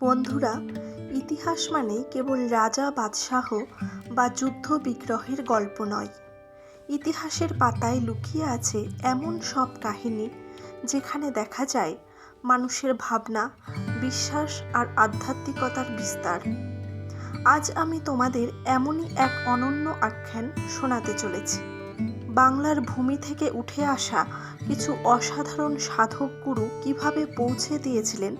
বন্ধুরা, ইতিহাস মানে কেবল রাজা, বাদশাহ বা যুদ্ধ বিগ্রহের গল্প নয়। ইতিহাসের পাতায় লুকিয়ে আছে এমন সব কাহিনী যেখানে দেখা যায় মানুষের ভাবনা, বিশ্বাস আর আধ্যাত্মিকতার বিস্তার। আজ আমি তোমাদের এমনই এক অনন্য আখ্যান শোনাতে চলেছি। বাংলার ভূমি থেকে উঠে আসা কিছু অসাধারণ সাধক গুরু কীভাবে পৌঁছে দিয়েছিলেন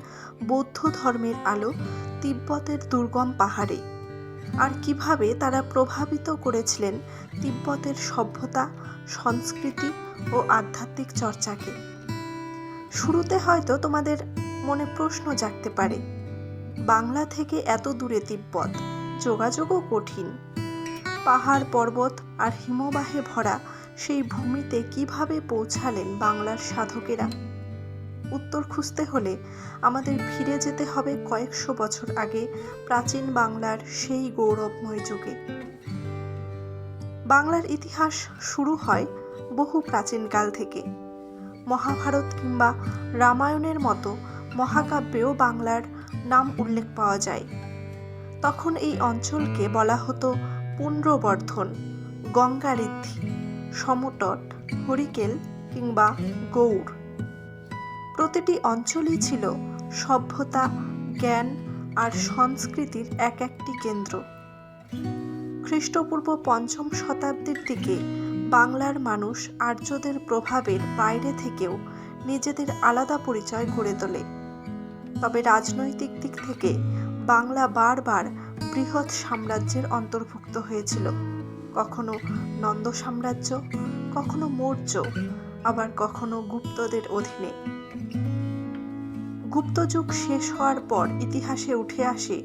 বৌদ্ধ ধর্মের আলো তিব্বতের দুর্গম পাহাড়ে? আর কীভাবে তারা প্রভাবিত করেছিলেন তিব্বতের সভ্যতা, সংস্কৃতি ও আধ্যাত্মিক চর্চাকে? শুরুতে হয়তো তোমাদের মনে প্রশ্ন জাগতে পারে, বাংলা থেকে এত দূরে তিব্বত, যোগাযোগও কঠিন। পাহাড় পর্বত আর হিমবাহে ভরা সেই ভূমিতে কীভাবে পৌঁছালেন বাংলার সাধকেরা? উত্তর খুঁজতে হলে আমাদের ফিরে যেতে হবে কয়েকশো বছর আগে প্রাচীন বাংলার সেই গৌরবময় যুগে। বাংলার ইতিহাস শুরু হয় বহু প্রাচীনকাল থেকে। মহাভারত কিংবা রামায়ণের মতো মহাকাব্যেও বাংলার নাম উল্লেখ পাওয়া যায়। তখন এই অঞ্চলকে বলা হতো পুণ্ড্রবর্ধন গঙ্গাঋদ্ধি সমতট, হরিকেল কিংবা গৌড়। প্রতিটি অঞ্চলই ছিল সভ্যতা, জ্ঞান আর সংস্কৃতির এক একটি কেন্দ্র। খ্রিস্টপূর্ব পঞ্চম শতাব্দীর দিকে বাংলার মানুষ আর্যদের প্রভাবের বাইরে থেকেও নিজেদের আলাদা পরিচয় গড়ে তোলে। তবে রাজনৈতিক দিক থেকে বাংলা বারবার বৃহৎ সাম্রাজ্যের অন্তর্ভুক্ত হয়েছিল। কখনো নন্দ সাম্রাজ্য, কখনো মৌর্য, আবার কখনো গুপ্তদের অধীনে। গুপ্তযুগ শেষ হওয়ার পর ইতিহাসে উঠে আসে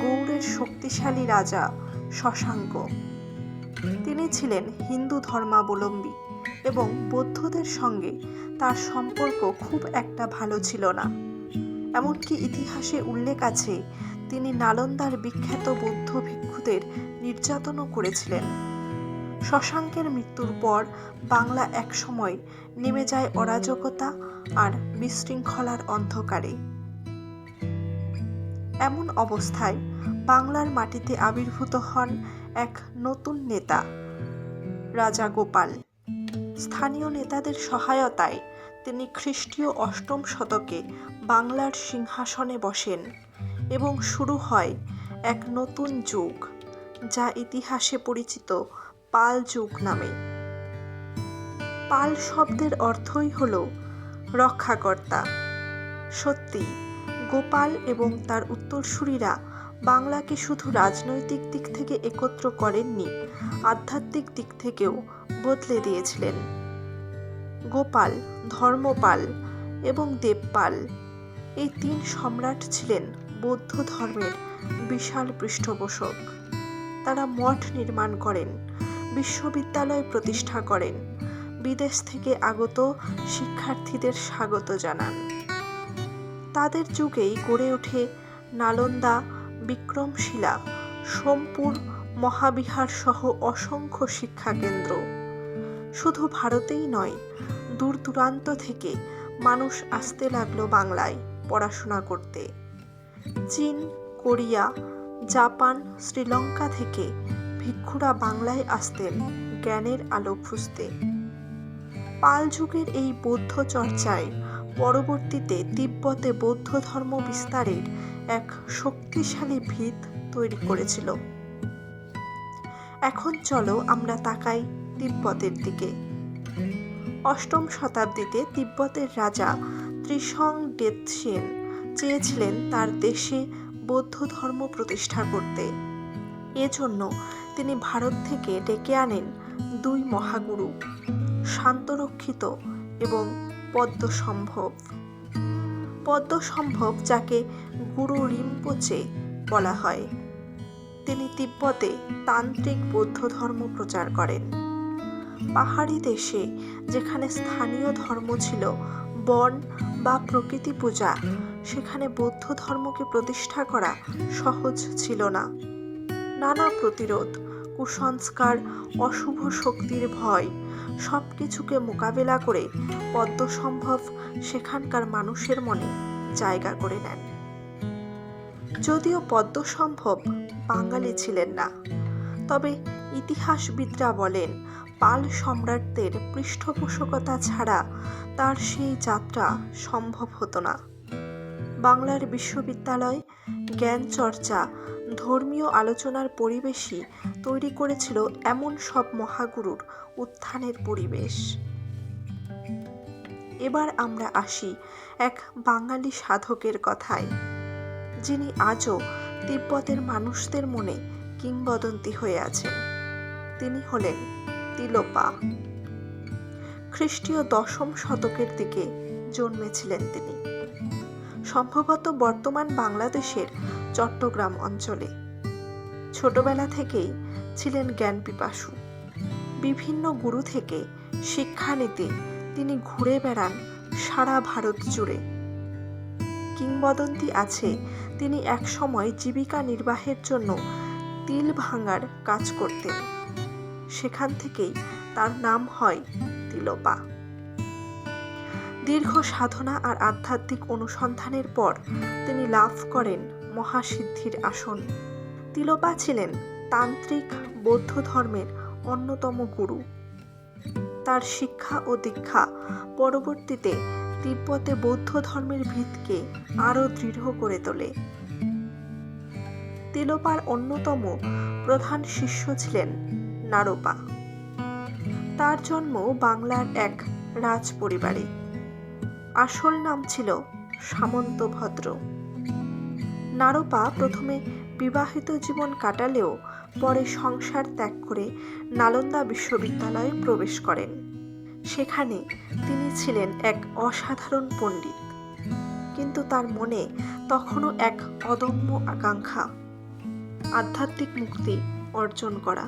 গৌড়ের শক্তিশালী রাজা শশাঙ্ক। তিনি ছিলেন হিন্দু ধর্মাবলম্বী এবং বৌদ্ধদের সঙ্গে তার সম্পর্ক খুব একটা ভালো ছিল না। এমনকি ইতিহাসে উল্লেখ আছে, তিনি নালন্দার বিখ্যাত বৌদ্ধ ভিক্ষুদের নির্যাতনও করেছিলেন। শশাঙ্কের মৃত্যুর পর বাংলা একসময় নেমে যায় অরাজকতা আর বিশৃঙ্খলার অন্ধকারে। এমন অবস্থায় বাংলার মাটিতে আবির্ভূত হন এক নতুন নেতা, রাজা গোপাল। স্থানীয় নেতাদের সহায়তায় তিনি খ্রিস্টীয় অষ্টম শতকে বাংলার সিংহাসনে বসেন এবং শুরু হয় এক নতুন যুগ, যা ইতিহাসে পরিচিত পাল যুগ নামে। পাল শব্দের অর্থই হল রক্ষাকর্তা। সত্যি, গোপাল এবং তার উত্তরসূরিরা বাংলাকে শুধু রাজনৈতিক দিক থেকে একত্র করেননি, আধ্যাত্মিক দিক থেকেও বদলে দিয়েছিলেন। গোপাল, ধর্মপাল এবং দেবপাল। এই তিন সম্রাট ছিলেন বৌদ্ধ ধর্মের বিশাল পৃষ্ঠপোষক। তারা মঠ নির্মাণ করেন, বিশ্ববিদ্যালয় প্রতিষ্ঠা করেন, বিদেশ থেকে আগত শিক্ষার্থীদের স্বাগত জানান। তাদের যুগেই গড়ে ওঠে নালন্দা, বিক্রমশিলা, সোমপুর মহাবিহার সহ অসংখ্য শিক্ষাকেন্দ্র। শুধু ভারতেই নয় দূর দূরান্ত থেকে মানুষ আসতে লাগল বাংলায় পড়াশোনা করতে। চীন, কোরিয়া, জাপান, শ্রীলঙ্কা থেকে ভিক্ষুরা বাংলায় আসতেন জ্ঞানের আলো খুঁজতে। পাল যুগের এই বৌদ্ধ চর্চায় পরবর্তীতে তিব্বতে বৌদ্ধ ধর্ম বিস্তারের এক শক্তিশালী ভিত তৈরি করেছিল। এখন চলো আমরা তাকাই তিব্বতের দিকে। অষ্টম শতাব্দীতে তিব্বতের রাজা ত্রিসং ডেতসেন চেয়েছিলেন তার দেশে বৌদ্ধ ধর্ম প্রতিষ্ঠা করতে। এজন্য তিনি ভারত থেকে ডেকে আনেন দুই মহাগুরু, শান্তরক্ষিত এবং পদ্মসম্ভব। পদ্মসম্ভব যাকে গুরু রিম্পোচে বলা হয়। তিনি তিব্বতে তান্ত্রিক বৌদ্ধ ধর্ম প্রচার করেন। পাহাড়ি দেশে যেখানে স্থানীয় ধর্ম ছিল বন বা প্রকৃতি পূজা, সেখানে বৌদ্ধ ধর্মকে প্রতিষ্ঠা করা সহজ ছিল না। নানা প্রতিরোধ, কুসংস্কার, অশুভ শক্তির ভয় সব কিছুকে মোকাবেলা করে পদ্মসম্ভব সেখানকার মানুষের মনে জায়গা করে নেন। যদিও পদ্মসম্ভব বাঙালি ছিলেন না, তবে ইতিহাসবিদরা বলেন পাল সম্রাটদের পৃষ্ঠপোষকতা ছাড়া তার সেই যাত্রা সম্ভব হতো না। বাংলার বিশ্ববিদ্যালয়, জ্ঞান চর্চা, ধর্মীয় আলোচনার পরিবেশই তৈরি করেছিল এমন সব মহাগুরুর উত্থানের পরিবেশ। এবার আমরা আসি এক বাঙালি সাধকের কথায়, যিনি আজও তিব্বতের মানুষদের মনে কিংবদন্তি হয়ে আছেন। তিনি হলেন তিলোপা খ্রিস্টীয় দশম শতকের দিকে জন্মেছিলেন তিনি। সম্ভবত বর্তমান বাংলাদেশের চট্টগ্রাম অঞ্চলে। ছোটবেলা থেকেই ছিলেন জ্ঞান পিপাসু। বিভিন্ন গুরু থেকে শিক্ষা নিতে তিনি ঘুরে বেড়ান সারা ভারত জুড়ে। কিংবদন্তি আছে তিনি একসময় জীবিকা নির্বাহের জন্য তিল ভাঙার কাজ করতেন। সেখান থেকেই তার নাম হয় তিলোপা। দীর্ঘ সাধনা আর আধ্যাত্মিক অনুসন্ধানের পর তিনি লাভ করেন মহাসিদ্ধির আসন। তিলোপা ছিলেন তান্ত্রিক বৌদ্ধ ধর্মের অন্যতম গুরু। তার শিক্ষা ও দীক্ষা পরবর্তীতে তিব্বতে বৌদ্ধ ধর্মের ভিতকে আরও দৃঢ় করে তোলে। তিলোপার অন্যতম প্রধান শিষ্য ছিলেন নারোপা। তার জন্ম বাংলার এক রাজ পরিবারে আসল নাম ছিল সামন্ত ভদ্র। নারোপা প্রথমে বিবাহিত জীবন কাটালেও পরে সংসার ত্যাগ করে নালন্দা বিশ্ববিদ্যালয়ে প্রবেশ করেন। সেখানে তিনি ছিলেন এক অসাধারণ পণ্ডিত। কিন্তু তার মনে তখনও এক অদম্য আকাঙ্ক্ষা। আধ্যাত্মিক মুক্তি অর্জন করা।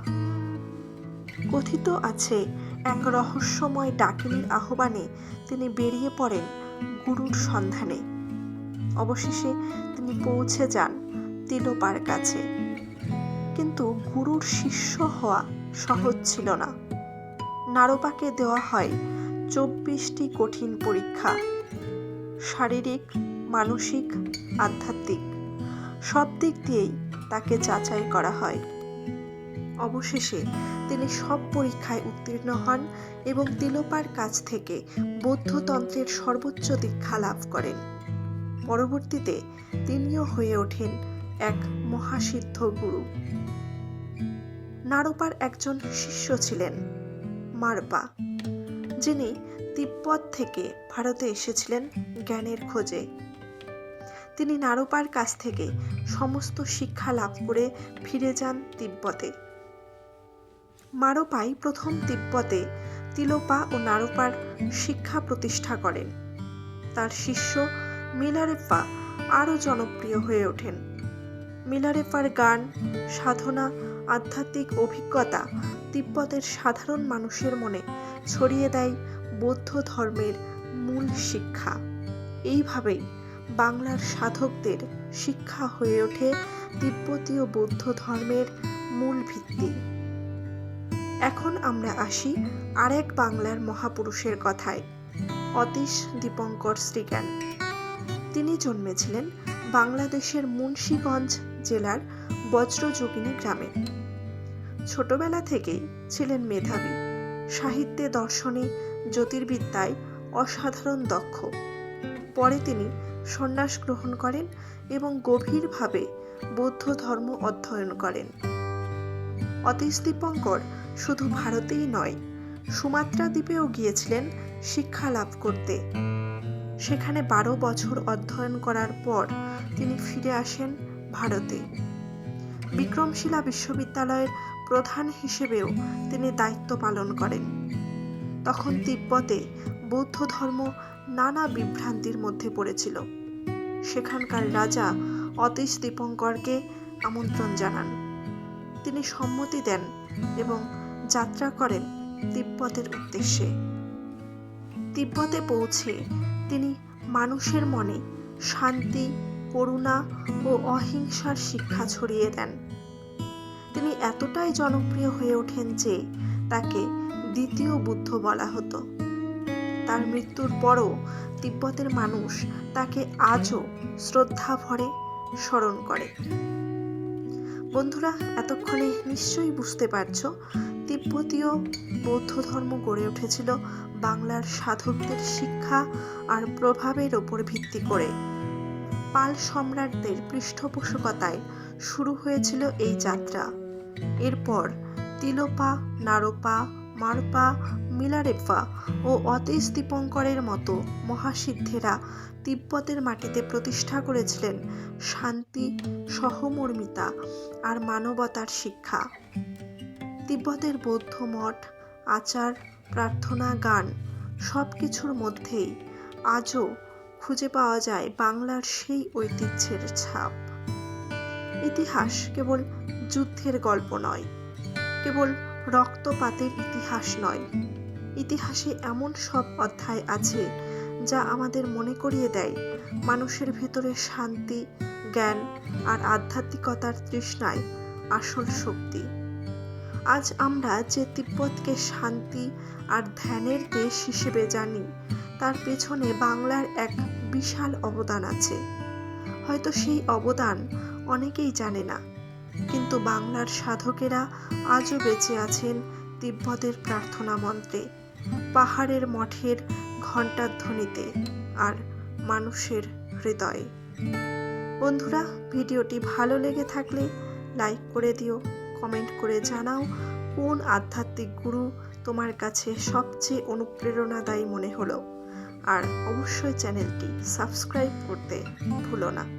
কথিত আছে, এক রহস্যময় ডাকিনীর আহ্বানে তিনি বেরিয়ে পড়েন গুরুর সন্ধানে। অবশেষে তিনি পৌঁছে যান তিলোপার কাছে। কিন্তু গুরুর শিষ্য হওয়া সহজ ছিল না। নারোপাকে দেওয়া হয় চব্বিশটি কঠিন পরীক্ষা, শারীরিক, মানসিক, আধ্যাত্মিক। সব দিক দিয়েই তাকে যাচাই করা হয়। অবশেষে তিনি সব পরীক্ষায় উত্তীর্ণ হন এবং তিলোপার কাছ থেকে বৌদ্ধতন্ত্রের সর্বোচ্চ দীক্ষা লাভ করেন। পরবর্তীতে তিনিও হয়ে ওঠেন এক মহাসিদ্ধ গুরু। নারোপার একজন শিষ্য ছিলেন, মারপা, যিনি তিব্বত থেকে ভারতে এসেছিলেন জ্ঞানের খোঁজে। তিনি নারোপার কাছ থেকে সমস্ত শিক্ষা লাভ করে ফিরে যান তিব্বতে। মারোপাই প্রথম তিব্বতে তিলোপা ও নারোপার শিক্ষা প্রতিষ্ঠা করেন। তার শিষ্য মিলারেপ্পা আরও জনপ্রিয় হয়ে ওঠেন। মিলারেপ্পার গান, সাধনা, আধ্যাত্মিক অভিজ্ঞতা তিব্বতের সাধারণ মানুষের মনে ছড়িয়ে দেয় বৌদ্ধ ধর্মের মূল শিক্ষা। এইভাবেই বাংলার সাধকদের শিক্ষা হয়ে ওঠে তিব্বতীয় বৌদ্ধ ধর্মের মূল ভিত্তি। এখন আমরা আসি আরেক বাংলার মহাপুরুষের কথায়, অতীশ দীপঙ্কর শ্রীজ্ঞান। তিনি জন্মেছিলেন বাংলাদেশের মুন্সীগঞ্জ জেলার বজ্রযোগিনী গ্রামে। ছোটবেলা থেকেই ছিলেন মেধাবী, সাহিত্যে দর্শনে, জ্যোতির্বিদ্যায় অসাধারণ দক্ষ। পরে তিনি সন্ন্যাস গ্রহণ করেন এবং গভীরভাবে বৌদ্ধ ধর্ম অধ্যয়ন করেন। অতীশ দীপঙ্কর শুধু ভারতেই নয়, সুমাত্রা দ্বীপেও গিয়েছিলেন শিক্ষা লাভ করতে। সেখানে বারো বছর অধ্যয়ন করার পর তিনি ফিরে আসেন ভারতে। বিক্রমশিলা বিশ্ববিদ্যালয়ের প্রধান হিসেবেও তিনি দায়িত্ব পালন করেন। তখন তিব্বতে বৌদ্ধ ধর্ম নানা বিভ্রান্তির মধ্যে পড়েছিল। সেখানকার রাজা অতীশ দীপঙ্করকে আমন্ত্রণ জানান। তিনি সম্মতি দেন এবং যাত্রা করেন তিব্বতের উদ্দেশ্যে। তিব্বতে পৌঁছে তিনি মানুষের মনে শান্তি, করুণা ও অহিংসার শিক্ষা ছড়িয়ে দেন। তিনি এতটাই জনপ্রিয় হয়ে ওঠেন যে তাকে দ্বিতীয় বুদ্ধ বলা হতো। তার মৃত্যুর পরও তিব্বতের মানুষ তাকে আজও শ্রদ্ধা ভরে স্মরণ করে। বন্ধুরা, এতক্ষণে নিশ্চয়ই বুঝতে পারছ তিব্বতীয় বৌদ্ধ ধর্ম গড়ে উঠেছিল বাংলার সাধকদের শিক্ষা আর প্রভাবের ওপর ভিত্তি করে। পাল সম্রাটদের পৃষ্ঠপোষকতায় শুরু হয়েছিল এই যাত্রা। এরপর তিলোপা, নারোপা, মারপা, মিলারেপা ও অতীশ দীপঙ্করের মতো মহাসিদ্ধেরা তিব্বতের মাটিতে প্রতিষ্ঠা করেছিলেন শান্তি, সহমর্মিতা আর মানবতার শিক্ষা। তিব্বতের বৌদ্ধ মঠ, আচার, প্রার্থনা, গান সব কিছুর মধ্যেই আজও খুঁজে পাওয়া যায় বাংলার সেই ঐতিহ্যের ছাপ। ইতিহাস কেবল যুদ্ধের গল্প নয়, কেবল রক্তপাতের ইতিহাস নয়। ইতিহাসে এমন সব অধ্যায় আছে যা আমাদের মনে করিয়ে দেয় মানুষের ভেতরে শান্তি, জ্ঞান আর আধ্যাত্মিকতার তৃষ্ণায় আসল শক্তি। আজ আমরা যে তিব্বতকে শান্তি আর ধ্যানের দেশ হিসেবে জানি, তার পেছনে বাংলার এক বিশাল অবদান আছে। হয়তো সেই অবদান অনেকেই জানে না, কিন্তু বাংলার সাধকেরা আজও বেঁচে আছেন তিব্বতের প্রার্থনা মন্ত্রে, পাহাড়ের মঠের ঘণ্টার ধ্বনিতে আর মানুষের হৃদয়ে। বন্ধুরা, ভিডিওটি ভালো লেগে থাকলে লাইক করে দিও কমেন্ট করে জানাও, কোন আধ্যাত্মিক গুরু তোমার কাছে সবচেয়ে অনুপ্রেরণাদায়ী মনে হলো? আর অবশ্যই চ্যানেলটি সাবস্ক্রাইব করতে ভুলো না।